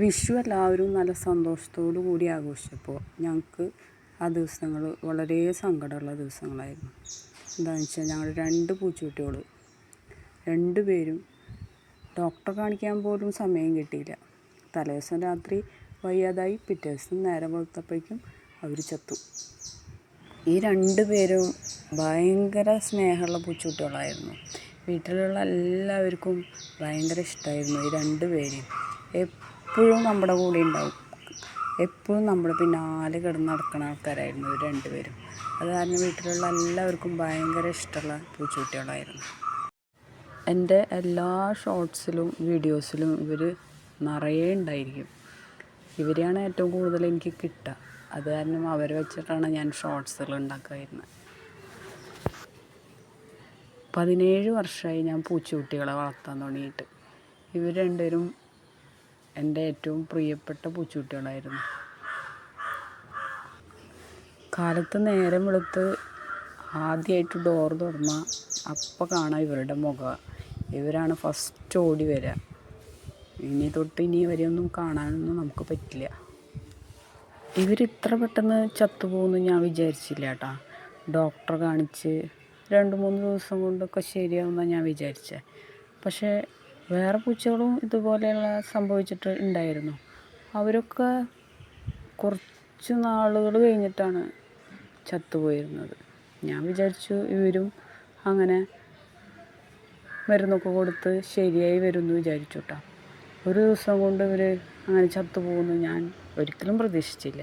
വിഷു എല്ലാവരും നല്ല സന്തോഷത്തോടു കൂടി ആഘോഷിച്ചപ്പോൾ ഞങ്ങൾക്ക് ആ ദിവസങ്ങൾ വളരെ സങ്കടമുള്ള ദിവസങ്ങളായിരുന്നു. എന്താണെന്ന് വെച്ചാൽ ഞങ്ങൾ രണ്ട് പൂച്ചക്കുട്ടികൾ രണ്ട് പേരും ഡോക്ടറെ കാണിക്കാൻ പോലും സമയം കിട്ടിയില്ല. തലേദിവസം രാത്രി വയ്യാതായി പിറ്റേ ദിവസം നേരം വെളുത്തപ്പോഴേക്കും അവർ ചത്തു. ഈ രണ്ട് പേരും ഭയങ്കര സ്നേഹമുള്ള പൂച്ചക്കുട്ടികളായിരുന്നു. വീട്ടിലുള്ള എല്ലാവർക്കും ഭയങ്കര ഇഷ്ടമായിരുന്നു ഈ രണ്ട് പേരെയും. എപ്പോഴും നമ്മുടെ കൂടെ ഉണ്ടാവും. എപ്പോഴും നമ്മുടെ പിന്നാലെ കിടന്ന് നടക്കുന്ന ആൾക്കാരായിരുന്നു ഇവർ രണ്ടുപേരും. അത് കാരണം വീട്ടിലുള്ള എല്ലാവർക്കും ഭയങ്കര ഇഷ്ടമുള്ള പൂച്ചക്കുട്ടികളായിരുന്നു. എന്റെ എല്ലാ ഷോർട്സിലും വീഡിയോസിലും ഇവർ നിറയെ ഉണ്ടായിരിക്കും. ഇവരെയാണ് ഏറ്റവും കൂടുതൽ എനിക്ക് കിട്ടുക. അത് കാരണം അവരെ വെച്ചിട്ടാണ് ഞാൻ ഷോർട്സുകൾ ഉണ്ടാക്കുമായിരുന്നത് പതിനേഴ് വർഷമായി ഞാൻ പൂച്ചക്കുട്ടികളെ വളർത്താൻ തുടങ്ങിയിട്ട്. ഇവർ രണ്ടുപേരും എന്റെ ഏറ്റവും പ്രിയപ്പെട്ട പൂച്ചക്കുട്ടികളായിരുന്നു. കാലത്ത് നേരം വെളുത്ത് ആദ്യമായിട്ട് ഡോർ തുറന്ന അപ്പം കാണാം ഇവരുടെ മുഖം. ഇവരാണ് ഫസ്റ്റ് ഓടി വരിക ഇനി തൊട്ട് ഇനി ഇവരെയൊന്നും കാണാനൊന്നും നമുക്ക് പറ്റില്ല. ഇത്ര പെട്ടെന്ന് ചത്തുപോകുമെന്ന് ഞാൻ വിചാരിച്ചില്ല കേട്ടാ. ഡോക്ടറെ കാണിച്ച് രണ്ട് മൂന്ന് ദിവസം കൊണ്ടൊക്കെ ശരിയാവുമെന്നാണ് ഞാൻ വിചാരിച്ചത് പക്ഷേ വേറെ പൂച്ചകളും ഇതുപോലെയുള്ള സംഭവിച്ചിട്ട് ഉണ്ടായിരുന്നു. അവരൊക്കെ കുറച്ച് നാളുകൾ കഴിഞ്ഞിട്ടാണ് ചത്തുപോയിരുന്നത്. ഞാൻ വിചാരിച്ചു ഇവരും അങ്ങനെ മരുന്നൊക്കെ കൊടുത്ത് ശരിയായി വരുമെന്ന് വിചാരിച്ചു കേട്ടോ ഒരു ദിവസം കൊണ്ട് ഇവർ അങ്ങനെ ചത്തുപോകുമെന്ന് ഞാൻ ഒരിക്കലും പ്രതീക്ഷിച്ചില്ല.